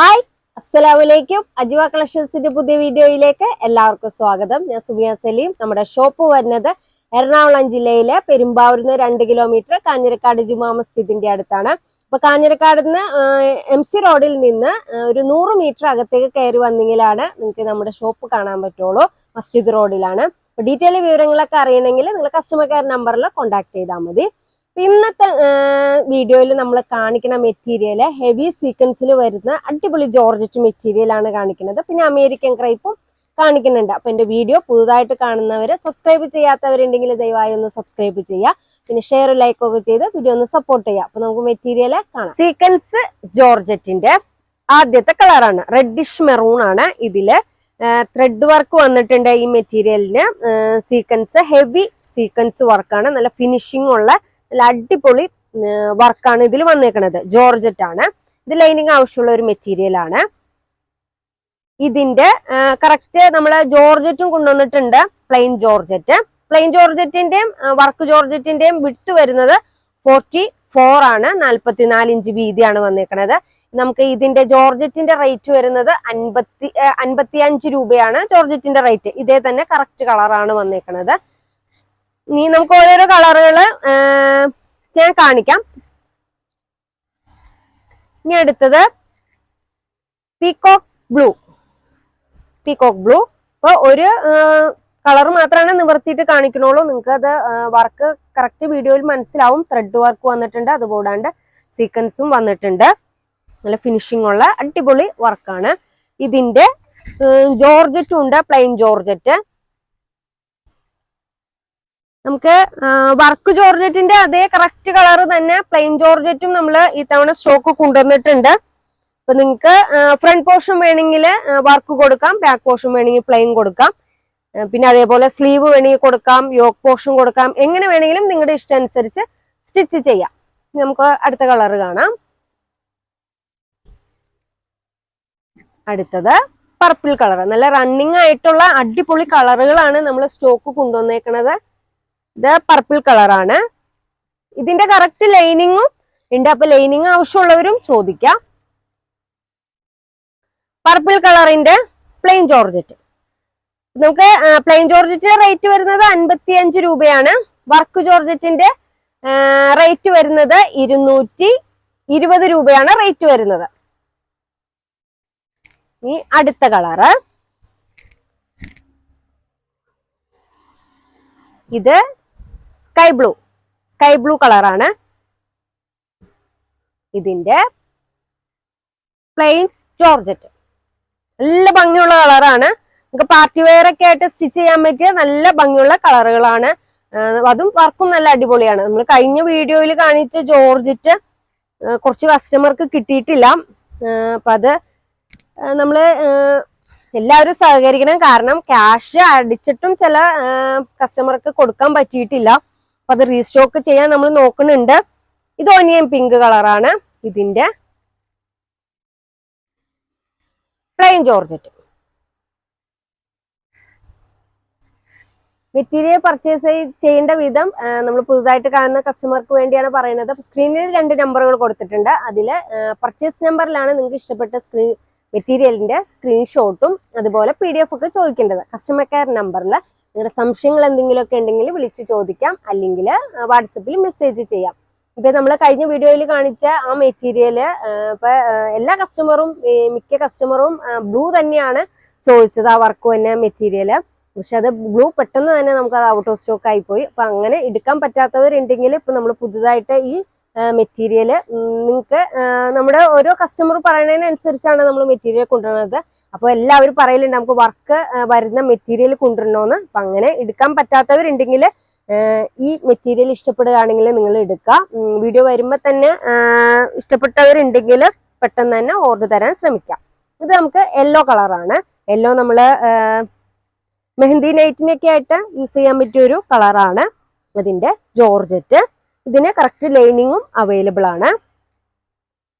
Hi അസ്സലാമലൈക്കും അജുവ കളക്ഷൻസിന്റെ പുതിയ വീഡിയോയിലേക്ക് എല്ലാവർക്കും സ്വാഗതം. ഞാൻ സുമിയ സലീം. നമ്മുടെ ഷോപ്പ് വരുന്നത് എറണാകുളം ജില്ലയിലെ പെരുമ്പാവൂരിൽ നിന്ന് രണ്ട് കിലോമീറ്റർ കാഞ്ഞിരക്കാട് ജുമാ മസ്ജിദിന്റെ അടുത്താണ്. അപ്പൊ കാഞ്ഞിരക്കാട് നിന്ന് എം സി റോഡിൽ നിന്ന് ഒരു നൂറ് മീറ്റർ അകത്തേക്ക് കയറി വന്നെങ്കിലാണ് നിങ്ങൾക്ക് നമ്മുടെ ഷോപ്പ് കാണാൻ പറ്റുള്ളൂ. മസ്ജിദ് റോഡിലാണ്. അപ്പൊ ഡീറ്റെയിൽ വിവരങ്ങളൊക്കെ അറിയണമെങ്കിൽ നിങ്ങൾ കസ്റ്റമർ കെയർ നമ്പറിൽ കോൺടാക്ട് ചെയ്താൽ മതി. ഇന്നത്തെ വീഡിയോയിൽ നമ്മൾ കാണിക്കുന്ന മെറ്റീരിയൽ ഹെവി സീക്വൻസിൽ വരുന്ന അടിപൊളി ജോർജറ്റ് മെറ്റീരിയൽ ആണ് കാണിക്കുന്നത്. പിന്നെ അമേരിക്കൻ ക്രൈപ്പും കാണിക്കുന്നുണ്ട്. അപ്പൊ എന്റെ വീഡിയോ പുതുതായിട്ട് കാണുന്നവര് സബ്സ്ക്രൈബ് ചെയ്യാത്തവരുണ്ടെങ്കിൽ ദയവായി ഒന്ന് സബ്സ്ക്രൈബ് ചെയ്യുക. പിന്നെ ഷെയർ ലൈക്ക് ഒക്കെ ചെയ്ത് വീഡിയോ ഒന്ന് സപ്പോർട്ട് ചെയ്യുക. അപ്പൊ നമുക്ക് മെറ്റീരിയൽ കാണാം. സീക്വൻസ് ജോർജറ്റിന്റെ ആദ്യത്തെ കളറാണ് റെഡിഷ് മെറൂൺ ആണ് ഇതിൽ. ത്രെഡ് വർക്ക് വന്നിട്ടുണ്ട് ഈ മെറ്റീരിയലിന് സീക്വൻസ് ഹെവി സീക്വൻസ് വർക്കാണ് നല്ല ഫിനിഷിംഗ് ഉള്ള നല്ല അടിപൊളി വർക്കാണ് ഇതിൽ വന്നേക്കുന്നത് ജോർജറ്റ് ആണ്. ഇത് ലൈനിങ് ആവശ്യമുള്ള ഒരു മെറ്റീരിയൽ ആണ്. ഇതിന്റെ കറക്റ്റ് നമ്മൾ ജോർജറ്റും കൊണ്ടുവന്നിട്ടുണ്ട് പ്ലെയിൻ ജോർജറ്റ്. പ്ലെയിൻ ജോർജറ്റിന്റെയും വർക്ക് ജോർജറ്റിന്റെയും വിട്ട് വരുന്നത് ഫോർട്ടി ഫോർ ആണ്. നാല്പത്തിനാല് ഇഞ്ച് വീതിയാണ് വന്നേക്കുന്നത് നമുക്ക് ഇതിന്റെ ജോർജറ്റിന്റെ റേറ്റ് വരുന്നത് അൻപത്തി അൻപത്തി അഞ്ച് രൂപയാണ് ജോർജറ്റിന്റെ റേറ്റ് ഇതേ തന്നെ കറക്റ്റ് കളറാണ് വന്നേക്കുന്നത് ഇനി നമുക്ക് ഓരോരോ കളറുകൾ ഞാൻ കാണിക്കാം. ഇനി അടുത്തത് പീകോക്ക് ബ്ലൂ പീകോക്ക് ബ്ലൂ അപ്പൊ ഒരു കളർ മാത്രമാണ് നിവർത്തിയിട്ട് കാണിക്കണുള്ളൂ. നിങ്ങൾക്ക് അത് വർക്ക് കറക്റ്റ് വീഡിയോയിൽ മനസ്സിലാവും. ത്രെഡ് വർക്ക് വന്നിട്ടുണ്ട്. അതുകൂടാണ്ട് സീക്വൻസും വന്നിട്ടുണ്ട്. നല്ല ഫിനിഷിംഗ് ഉള്ള അടിപൊളി വർക്കാണ് ഇതിന്റെ ജോർജറ്റും ഉണ്ട്. Plain georgette. നമുക്ക് വർക്ക് ജോർജറ്റിന്റെ അതേ കറക്റ്റ് കളർ തന്നെ പ്ലെയിൻ ജോർജറ്റും നമ്മൾ ഈ തവണ സ്റ്റോക്ക് കൊണ്ടുവന്നിട്ടുണ്ട്. അപ്പൊ നിങ്ങൾക്ക് ഫ്രണ്ട് പോർഷൻ വേണമെങ്കിൽ വർക്ക് കൊടുക്കാം ബാക്ക് പോർഷൻ വേണമെങ്കിൽ പ്ലെയിൻ കൊടുക്കാം. പിന്നെ അതേപോലെ സ്ലീവ് വേണമെങ്കിൽ കൊടുക്കാം യോക്ക് പോർഷൻ കൊടുക്കാം എങ്ങനെ വേണമെങ്കിലും നിങ്ങളുടെ ഇഷ്ടം അനുസരിച്ച് സ്റ്റിച്ച് ചെയ്യാം. നമുക്ക് അടുത്ത കളർ കാണാം. അടുത്തത് പർപ്പിൾ കളർ നല്ല റണ്ണിങ് ആയിട്ടുള്ള അടിപൊളി കളറുകളാണ് നമ്മൾ സ്റ്റോക്ക് കൊണ്ടുവന്നേക്കണത്. ഇത് പർപ്പിൾ കളറാണ് ഇതിന്റെ കറക്റ്റ് ലൈനിങ്ങും ഉണ്ട് അപ്പൊ ലൈനിങ് ആവശ്യമുള്ളവരും ചോദിക്കാം. പർപ്പിൾ കളറിന്റെ പ്ലെയിൻ ജോർജറ്റ് നമുക്ക് പ്ലെയിൻ ജോർജറ്റിന്റെ റേറ്റ് വരുന്നത് അൻപത്തി അഞ്ച് രൂപയാണ് വർക്ക് ജോർജറ്റിന്റെ റേറ്റ് വരുന്നത് ഇരുന്നൂറ്റി ഇരുപത് രൂപയാണ് റേറ്റ് വരുന്നത്. ഈ അടുത്ത കളറ് ഇത് സ്കൈ ബ്ലൂ സ്കൈ ബ്ലൂ കളറാണ് ഇതിന്റെ പ്ലെയിൻ ജോർജറ്റ് നല്ല ഭംഗിയുള്ള കളറാണ് നമുക്ക് പാർട്ടി വെയർ ഒക്കെ ആയിട്ട് സ്റ്റിച്ച് ചെയ്യാൻ പറ്റിയ നല്ല ഭംഗിയുള്ള കളറുകളാണ് അതും വർക്കും നല്ല അടിപൊളിയാണ്. നമ്മൾ കഴിഞ്ഞ വീഡിയോയിൽ കാണിച്ച ജോർജറ്റ് കുറച്ച് കസ്റ്റമർക്ക് കിട്ടിയിട്ടില്ല. അപ്പൊ അത് നമ്മൾ എല്ലാവരും സഹകരിക്കണം. കാരണം ക്യാഷ് അടിച്ചിട്ടും ചില കസ്റ്റമർക്ക് കൊടുക്കാൻ പറ്റിയിട്ടില്ല. അപ്പൊ അത് റീസ്റ്റോക്ക് ചെയ്യാൻ നമ്മൾ നോക്കുന്നുണ്ട്. ഇത് ഒനിയൻ പിങ്ക് കളറാണ് ഇതിന്റെ പ്ലെയിൻ ജോർജറ്റ് മെറ്റീരിയൽ പർച്ചേസ് ചെയ്യേണ്ട വിധം നമ്മൾ പുതുതായിട്ട് കാണുന്ന കസ്റ്റമർക്ക് വേണ്ടിയാണ് പറയുന്നത്. സ്ക്രീനിൽ രണ്ട് നമ്പറുകൾ കൊടുത്തിട്ടുണ്ട്. അതിൽ പർച്ചേസ് നമ്പറിലാണ് നിങ്ങൾക്ക് ഇഷ്ടപ്പെട്ട സ്ക്രീൻ മെറ്റീരിയലിന്റെ സ്ക്രീൻഷോട്ടും അതുപോലെ പി ഡി എഫ് ഒക്കെ ചോദിക്കേണ്ടത്. കസ്റ്റമർ കെയർ നമ്പറിൽ നിങ്ങളുടെ സംശയങ്ങൾ എന്തെങ്കിലുമൊക്കെ ഉണ്ടെങ്കിൽ വിളിച്ചു ചോദിക്കാം അല്ലെങ്കിൽ വാട്സപ്പിൽ മെസ്സേജ് ചെയ്യാം. ഇപ്പൊ നമ്മൾ കഴിഞ്ഞ വീഡിയോയിൽ കാണിച്ച ആ മെറ്റീരിയൽ ഇപ്പൊ എല്ലാ കസ്റ്റമറും മിക്ക കസ്റ്റമറും ബ്ലൂ തന്നെയാണ് ചോദിച്ചത് ആ വർക്ക് തന്നെ മെറ്റീരിയൽ പക്ഷെ അത് ബ്ലൂ പെട്ടെന്ന് തന്നെ നമുക്ക് അത് ഔട്ട് ഓഫ് സ്റ്റോക്ക് ആയി പോയി. അപ്പൊ അങ്ങനെ എടുക്കാൻ പറ്റാത്തവരുണ്ടെങ്കിൽ ഇപ്പൊ നമ്മൾ പുതുതായിട്ട് ഈ മെറ്റീരിയൽ നിങ്ങൾക്ക് നമ്മുടെ ഓരോ കസ്റ്റമർ പറയുന്നതിനനുസരിച്ചാണ് നമ്മൾ മെറ്റീരിയൽ കൊണ്ടുവരുന്നത്. അപ്പോൾ എല്ലാവരും പറയലുണ്ട് നമുക്ക് വർക്ക് വരുന്ന മെറ്റീരിയൽ കൊണ്ടുവരണമെന്ന് അപ്പം അങ്ങനെ എടുക്കാൻ പറ്റാത്തവരുണ്ടെങ്കിൽ ഈ മെറ്റീരിയൽ ഇഷ്ടപ്പെടുകയാണെങ്കിൽ നിങ്ങൾ എടുക്കുക. വീഡിയോ വരുമ്പോൾ തന്നെ ഇഷ്ടപ്പെട്ടവരുണ്ടെങ്കിൽ പെട്ടെന്ന് തന്നെ ഓർഡർ തരാൻ ശ്രമിക്കാം. ഇത് നമുക്ക് യെല്ലോ കളറാണ് യെല്ലോ നമ്മൾ മെഹന്തി നൈറ്റിനൊക്കെ ആയിട്ട് യൂസ് ചെയ്യാൻ പറ്റിയ ഒരു കളറാണ് അതിന്റെ ജോർജറ്റ്. ഇതിന് കറക്റ്റ് ലൈനിങ്ങും അവൈലബിൾ ആണ്.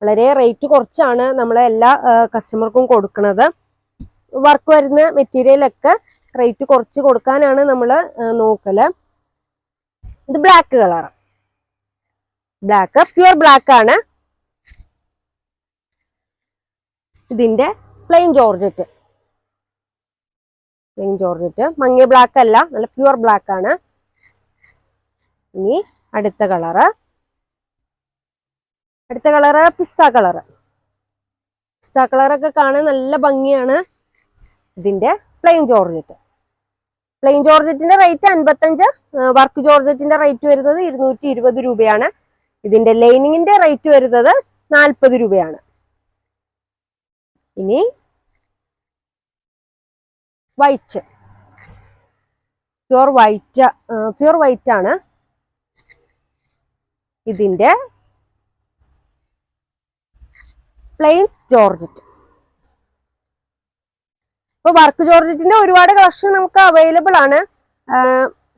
വളരെ റേറ്റ് കുറച്ചാണ് നമ്മൾ എല്ലാ കസ്റ്റമർക്കും കൊടുക്കുന്നത് വർക്ക് വരുന്ന മെറ്റീരിയലൊക്കെ റേറ്റ് കുറച്ച് കൊടുക്കാനാണ് നമ്മൾ നോക്കൽ. ഇത് black colour black pure black ആണ്. ഇതിന്റെ പ്ലെയിൻ ജോർജറ്റ് പ്ലെയിൻ ജോർജറ്റ് മങ്ങിയ ബ്ലാക്ക് അല്ല നല്ല പ്യുവർ ബ്ലാക്ക് ആണ്. ഇനി അടുത്ത കളറ്. അടുത്ത കളറ് പിസ്ത കളറ്. പിസ്ത കളറൊക്കെ കാണാൻ നല്ല ഭംഗിയാണ് ഇതിന്റെ പ്ലെയിൻ ജോർജറ്റ്. പ്ലെയിൻ ജോർജറ്റിന്റെ റേറ്റ് അൻപത്തഞ്ച് വർക്ക് ജോർജറ്റിന്റെ റേറ്റ് വരുന്നത് ഇരുന്നൂറ്റി ഇരുപത് രൂപയാണ്. ഇതിന്റെ ലൈനിങ്ങിന്റെ റേറ്റ് വരുന്നത് നാൽപ്പത് രൂപയാണ്. ഇനി white. Pure white pure white ആണ് ഇതിന്റെ പ്ലെയിൻ ജോർജറ്റ് ഇപ്പൊ വർക്ക് ജോർജറ്റിന്റെ ഒരുപാട് കളക്ഷൻ നമുക്ക് അവൈലബിൾ ആണ്.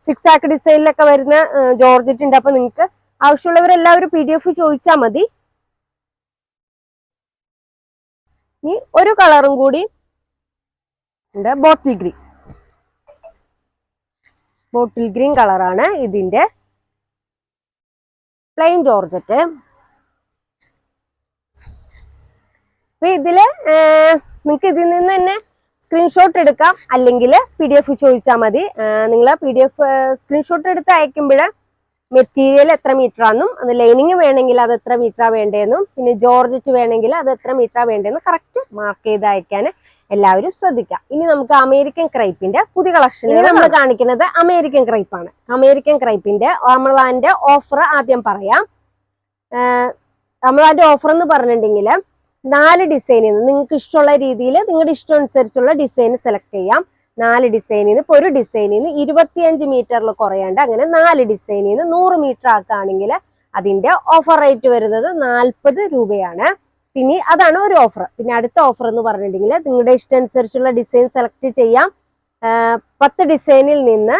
സിക്സ് ആക്ക് ഡിസൈനിലൊക്കെ വരുന്ന ജോർജറ്റ് ഉണ്ട്. അപ്പൊ നിങ്ങൾക്ക് ആവശ്യമുള്ളവരെല്ലാവരും പി ഡി എഫ് ചോദിച്ചാൽ മതി. ഇനി ഒരു കളറും കൂടി ഉണ്ട് ബോട്ടിൽ ഗ്രീൻ ബോട്ടിൽ ഗ്രീൻ കളറാണ് ഇതിന്റെ പ്ലെയിൻ ജോർജറ്റ് അപ്പൊ ഇതിൽ നിങ്ങൾക്ക് ഇതിൽ നിന്ന് തന്നെ സ്ക്രീൻഷോട്ട് എടുക്കാം. അല്ലെങ്കിൽ പി ഡി എഫ് ചോദിച്ചാൽ മതി. നിങ്ങൾ പി ഡി എഫ് സ്ക്രീൻഷോട്ട് എടുത്ത് അയക്കുമ്പോൾ മെറ്റീരിയൽ എത്ര മീറ്റർ ആണെന്നും അത് ലൈനിങ് വേണമെങ്കിൽ അത് എത്ര മീറ്ററാണ് വേണ്ടതെന്നും പിന്നെ ജോർജറ്റ് വേണമെങ്കിൽ അത് എത്ര മീറ്ററാണ് വേണ്ടതെന്നും കറക്റ്റ് മാർക്ക് ചെയ്ത് അയക്കാൻ എല്ലാവരും ശ്രദ്ധിക്കാം ഇനി നമുക്ക് അമേരിക്കൻ ക്രൈപ്പിന്റെ പുതിയ കളക്ഷൻ നമ്മൾ കാണിക്കുന്നത് അമേരിക്കൻ ക്രൈപ്പ് ആണ്. അമേരിക്കൻ ക്രൈപ്പിന്റെ റമളാന്റെ ഓഫർ ആദ്യം പറയാം. റമളാന്റെ ഓഫർ എന്ന് പറഞ്ഞിട്ടുണ്ടെങ്കിൽ നാല് ഡിസൈനിൽ നിന്ന് നിങ്ങൾക്ക് ഇഷ്ടമുള്ള രീതിയിൽ നിങ്ങളുടെ ഇഷ്ടം അനുസരിച്ചുള്ള ഡിസൈൻ സെലക്ട് ചെയ്യാം. നാല് ഡിസൈനിൽ നിന്ന് ഇപ്പോൾ ഒരു ഡിസൈനിൽ നിന്ന് ഇരുപത്തിയഞ്ച് മീറ്ററിൽ കുറയാണ്ട് അങ്ങനെ നാല് ഡിസൈനിൽ നിന്ന് നൂറ് മീറ്റർ ആക്കുകയാണെങ്കിൽ അതിന്റെ ഓഫർ റേറ്റ് വരുന്നത് നാൽപ്പത് രൂപയാണ്. പിന്നെ അതാണ് ഒരു ഓഫർ പിന്നെ അടുത്ത ഓഫർ എന്ന് പറഞ്ഞിട്ടുണ്ടെങ്കിൽ നിങ്ങളുടെ ഇഷ്ടം അനുസരിച്ചുള്ള ഡിസൈൻ സെലക്ട് ചെയ്യാം പത്ത് ഡിസൈനിൽ നിന്ന്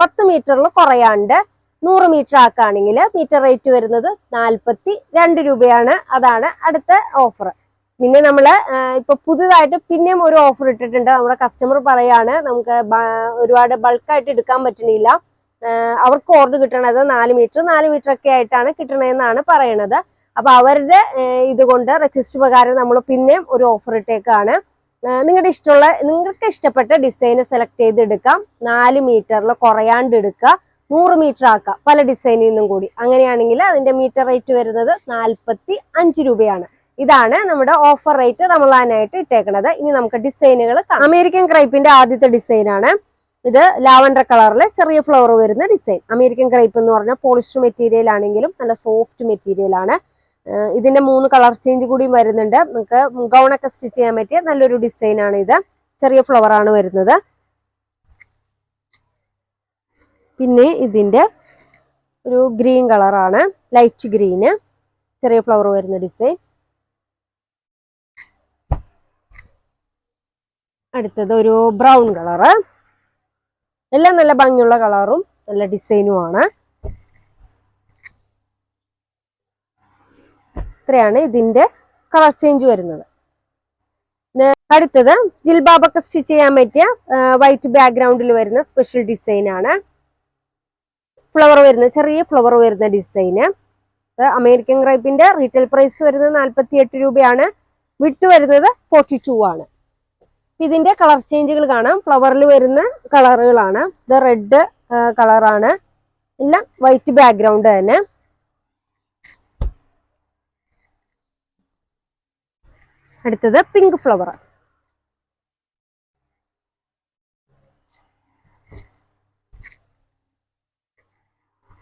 പത്ത് മീറ്ററിൽ കുറയാണ്ട് നൂറ് മീറ്റർ ആക്കുകയാണെങ്കിൽ മീറ്റർ റേറ്റ് വരുന്നത് നാൽപ്പത്തി രണ്ട് രൂപയാണ്. അതാണ് അടുത്ത ഓഫർ പിന്നെ നമ്മൾ ഇപ്പൊ പുതുതായിട്ട് പിന്നെയും ഒരു ഓഫർ ഇട്ടിട്ടുണ്ട്. നമ്മുടെ കസ്റ്റമർ പറയാണ് നമുക്ക് ഒരുപാട് ബൾക്കായിട്ട് എടുക്കാൻ പറ്റണില്ല. അവർക്ക് ഓർഡർ കിട്ടണത് നാല് മീറ്റർ നാല് മീറ്റർ ഒക്കെ ആയിട്ടാണ് കിട്ടണതെന്നാണ് പറയണത്. അപ്പൊ അവരുടെ ഇതുകൊണ്ട് റിക്വസ്റ്റ് പ്രകാരം നമ്മൾ പിന്നെയും ഒരു ഓഫർ ഇട്ടേക്കാണ്. നിങ്ങളുടെ ഇഷ്ടമുള്ള നിങ്ങൾക്ക് ഇഷ്ടപ്പെട്ട ഡിസൈൻ സെലക്ട് ചെയ്ത് എടുക്കാം നാല് മീറ്ററിൽ കുറയാണ്ട് എടുക്കുക. നൂറ് മീറ്റർ ആക്കാം. പല ഡിസൈനിൽ നിന്നും കൂടി. അങ്ങനെയാണെങ്കിൽ അതിന്റെ മീറ്റർ റേറ്റ് വരുന്നത് നാൽപ്പത്തി അഞ്ച് രൂപയാണ്. ഇതാണ് നമ്മുടെ ഓഫർ റേറ്റ് റമലാനായിട്ട് ഇട്ടേക്കുന്നത് ഇനി നമുക്ക് ഡിസൈനുകൾ അമേരിക്കൻ ക്രൈപ്പിന്റെ ആദ്യത്തെ ഡിസൈനാണ് ഇത് ലാവൻഡർ കളറിൽ ചെറിയ ഫ്ലവർ വരുന്ന ഡിസൈൻ അമേരിക്കൻ ക്രൈപ്പ് എന്ന് പറഞ്ഞാൽ പോളിസ്റ്റർ മെറ്റീരിയൽ ആണെങ്കിലും നല്ല സോഫ്റ്റ് മെറ്റീരിയൽ ആണ്. ഇതിന്റെ മൂന്ന് കളർ ചേഞ്ച് കൂടിയും വരുന്നുണ്ട്. നമുക്ക് ഗൗണൊക്കെ സ്റ്റിച്ച് ചെയ്യാൻ പറ്റിയ നല്ലൊരു ഡിസൈൻ ആണ് ഇത്. ചെറിയ ഫ്ലവർ ആണ് വരുന്നത്. പിന്നെ ഇതിന്റെ ഒരു ഗ്രീൻ കളറാണ് ലൈറ്റ് ഗ്രീന് ചെറിയ ഫ്ലവർ വരുന്ന ഡിസൈൻ അടുത്തത് ഒരു ബ്രൗൺ കളറ്. എല്ലാം നല്ല ഭംഗിയുള്ള കളറും നല്ല ഡിസൈനുമാണ് ഇത്രയാണ് ഇതിന്റെ കളർ ചേഞ്ച് വരുന്നത്. അടുത്തത് ജിൽബാബൊക്കെ സ്റ്റിച്ച് ചെയ്യാൻ പറ്റിയ വൈറ്റ് ബാക്ക്ഗ്രൗണ്ടിൽ വരുന്ന സ്പെഷ്യൽ ഡിസൈനാണ് ഫ്ലവർ വരുന്ന ചെറിയ ഫ്ലവർ വരുന്ന ഡിസൈന്. അമേരിക്കൻ ക്രൈപ്പിന്റെ റീറ്റെയിൽ പ്രൈസ് വരുന്നത് നാൽപ്പത്തി രൂപയാണ്. വിട്ട് വരുന്നത് ഫോർട്ടി ആണ്. ഇതിന്റെ കളർ ചേഞ്ചുകൾ കാണാം. ഫ്ലവറിൽ വരുന്ന കളറുകളാണ്. ഇത് റെഡ് കളറാണ്. എല്ലാം വൈറ്റ് ബാക്ക്ഗ്രൗണ്ട് തന്നെ. അടുത്തത് പിങ്ക് ഫ്ലവർ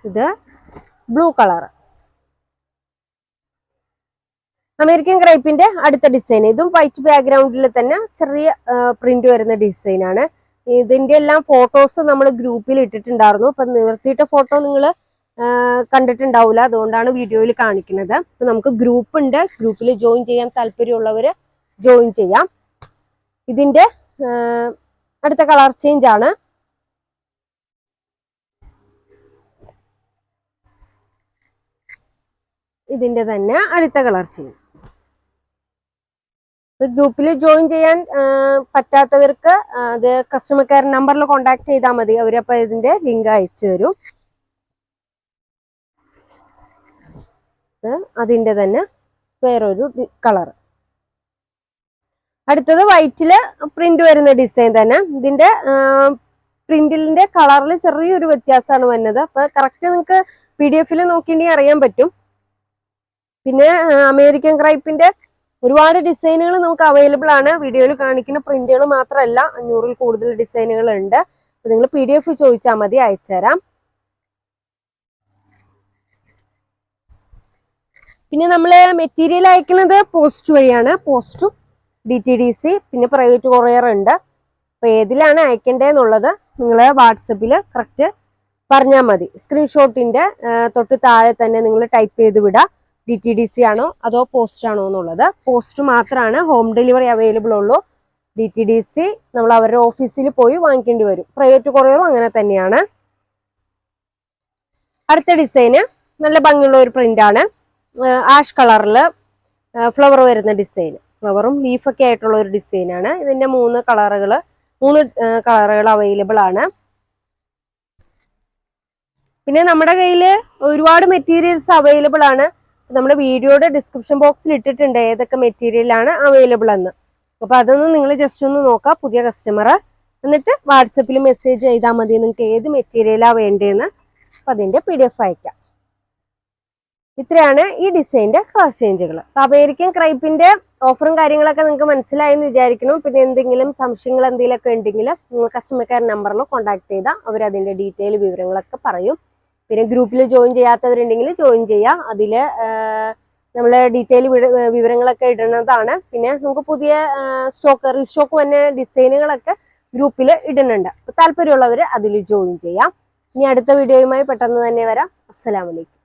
ഇത് ബ്ലൂ കളർ അമേരിക്കൻ ക്രൈപ്പിന്റെ അടുത്ത ഡിസൈൻ ഇതും വൈറ്റ് ബാക്ക്ഗ്രൗണ്ടിൽ തന്നെ ചെറിയ പ്രിന്റ് വരുന്ന ഡിസൈൻ ആണ്. ഇതിന്റെ എല്ലാം ഫോട്ടോസ് നമ്മൾ ഗ്രൂപ്പിൽ ഇട്ടിട്ടുണ്ടായിരുന്നു. അപ്പൊ നിവർത്തിയിട്ട ഫോട്ടോ നിങ്ങൾ കണ്ടിട്ടുണ്ടാവില്ല അതുകൊണ്ടാണ് വീഡിയോയിൽ കാണിക്കുന്നത്. അപ്പൊ നമുക്ക് ഗ്രൂപ്പ് ഉണ്ട്. ഗ്രൂപ്പിൽ ജോയിൻ ചെയ്യാൻ താല്പര്യമുള്ളവര് ജോയിൻ ചെയ്യാം. ഇതിന്റെ അടുത്ത കളർ ചേഞ്ച് ആണ്. ഇതിന്റെ തന്നെ അടുത്ത കളർ ചേഞ്ച് ഗ്രൂപ്പിൽ ജോയിൻ ചെയ്യാൻ പറ്റാത്തവർക്ക് അത് കസ്റ്റമർ കെയർ നമ്പറിൽ കോൺടാക്ട് ചെയ്താൽ മതി. അവരപ്പോൾ ഇതിന്റെ ലിങ്ക് അയച്ചു തരും. അതിന്റെ തന്നെ വേറൊരു കളർ അടുത്തത് വൈറ്റിൽ പ്രിന്റ് വരുന്ന ഡിസൈൻ തന്നെ. ഇതിന്റെ പ്രിന്റിലിന്റെ കളറിൽ ചെറിയൊരു വ്യത്യാസമാണ് വന്നത്. അപ്പൊ കറക്റ്റ് നിങ്ങൾക്ക് പി ഡി എഫിൽ നോക്കിയിട്ടുണ്ടെങ്കിൽ അറിയാൻ പറ്റും. പിന്നെ അമേരിക്കൻ ക്രൈപ്പിന്റെ ഒരുപാട് ഡിസൈനുകൾ നമുക്ക് അവൈലബിൾ ആണ്. വീഡിയോയിൽ കാണിക്കുന്ന പ്രിന്റുകൾ മാത്രമല്ല അഞ്ഞൂറിൽ കൂടുതൽ ഡിസൈനുകൾ ഉണ്ട്. അപ്പൊ നിങ്ങൾ പി ഡി എഫ് ചോദിച്ചാൽ മതി അയച്ചുതരാം പിന്നെ നമ്മൾ മെറ്റീരിയൽ അയക്കുന്നത് പോസ്റ്റ് വഴിയാണ്. പോസ്റ്റും ഡി ടി ഡി സി പിന്നെ പ്രൈവറ്റ് കൊറിയർ ഉണ്ട്. അപ്പോൾ ഏതിലാണ് അയക്കേണ്ടതെന്നുള്ളത് നിങ്ങൾ വാട്സപ്പിൽ കറക്റ്റ് പറഞ്ഞാൽ മതി. സ്ക്രീൻഷോട്ടിന്റെ തൊട്ട് താഴെ തന്നെ നിങ്ങൾ ടൈപ്പ് ചെയ്ത് വിടുക ഡി ടി ഡി സി ആണോ അതോ പോസ്റ്റ് ആണോ എന്നുള്ളത്? പോസ്റ്റ് മാത്രമാണ് ഹോം ഡെലിവറി അവൈലബിൾ ഉള്ളൂ. ഡി ടി ഡി സി നമ്മൾ അവരുടെ ഓഫീസിൽ പോയി വാങ്ങിക്കേണ്ടി വരും. പ്രൈവറ്റ് കൊറിയറും അങ്ങനെ തന്നെയാണ്. അടുത്ത ഡിസൈന് നല്ല ഭംഗിയുള്ള ഒരു പ്രിന്റ് ആണ്. ആഷ് കളറിൽ ഫ്ലവർ വരുന്ന ഡിസൈൻ. ഫ്ലവറും ലീഫൊക്കെ ആയിട്ടുള്ള ഒരു ഡിസൈനാണ് ഇതിന്റെ മൂന്ന് കളറുകൾ മൂന്ന് കളറുകൾ അവൈലബിൾ ആണ്. പിന്നെ നമ്മുടെ കയ്യിൽ ഒരുപാട് മെറ്റീരിയൽസ് അവൈലബിൾ ആണ്. നമ്മുടെ വീഡിയോയുടെ ഡിസ്ക്രിപ്ഷൻ ബോക്സിൽ ഇട്ടിട്ടുണ്ട് ഏതൊക്കെ മെറ്റീരിയലാണ് അവൈലബിൾ എന്ന്. അപ്പോൾ അതൊന്ന് നിങ്ങൾ ജസ്റ്റ് ഒന്ന് നോക്കുക പുതിയ കസ്റ്റമർ എന്നിട്ട് വാട്സപ്പിൽ മെസ്സേജ് ചെയ്താൽ മതി നിങ്ങൾക്ക് ഏത് മെറ്റീരിയലാണ് വേണ്ടതെന്ന് അപ്പം അതിന്റെ പി ഡി എഫ് അയക്കാം. ഇത്രയാണ് ഈ ഡിസൈന്റെ കളർ ചേഞ്ചുകൾ അമേരിക്കൻ ക്രൈപ്പിന്റെ ഓഫറും കാര്യങ്ങളൊക്കെ നിങ്ങൾക്ക് മനസ്സിലായെന്ന് വിചാരിക്കണം പിന്നെ എന്തെങ്കിലും സംശയങ്ങൾ എന്തെങ്കിലുമൊക്കെ ഉണ്ടെങ്കിൽ നിങ്ങൾ കസ്റ്റമർ കെയർ നമ്പറിൽ കോൺടാക്ട് ചെയ്താൽ അവർ അതിന്റെ ഡീറ്റെയിൽ വിവരങ്ങളൊക്കെ പറയും. പിന്നെ ഗ്രൂപ്പിൽ ജോയിൻ ചെയ്യാത്തവരുണ്ടെങ്കിൽ ജോയിൻ ചെയ്യാം. അതിൽ നമ്മൾ ഡീറ്റെയിൽ വിവരങ്ങളൊക്കെ ഇടുന്നതാണ്. പിന്നെ നമുക്ക് പുതിയ സ്റ്റോക്ക് റീസ്റ്റോക്ക് തന്നെ ഡിസൈനുകളൊക്കെ ഗ്രൂപ്പിൽ ഇടുന്നുണ്ട്. താല്പര്യമുള്ളവർ അതിൽ ജോയിൻ ചെയ്യാം. ഇനി അടുത്ത വീഡിയോയുമായി പെട്ടെന്ന് തന്നെ വരാം. അസ്സലാമലൈക്കും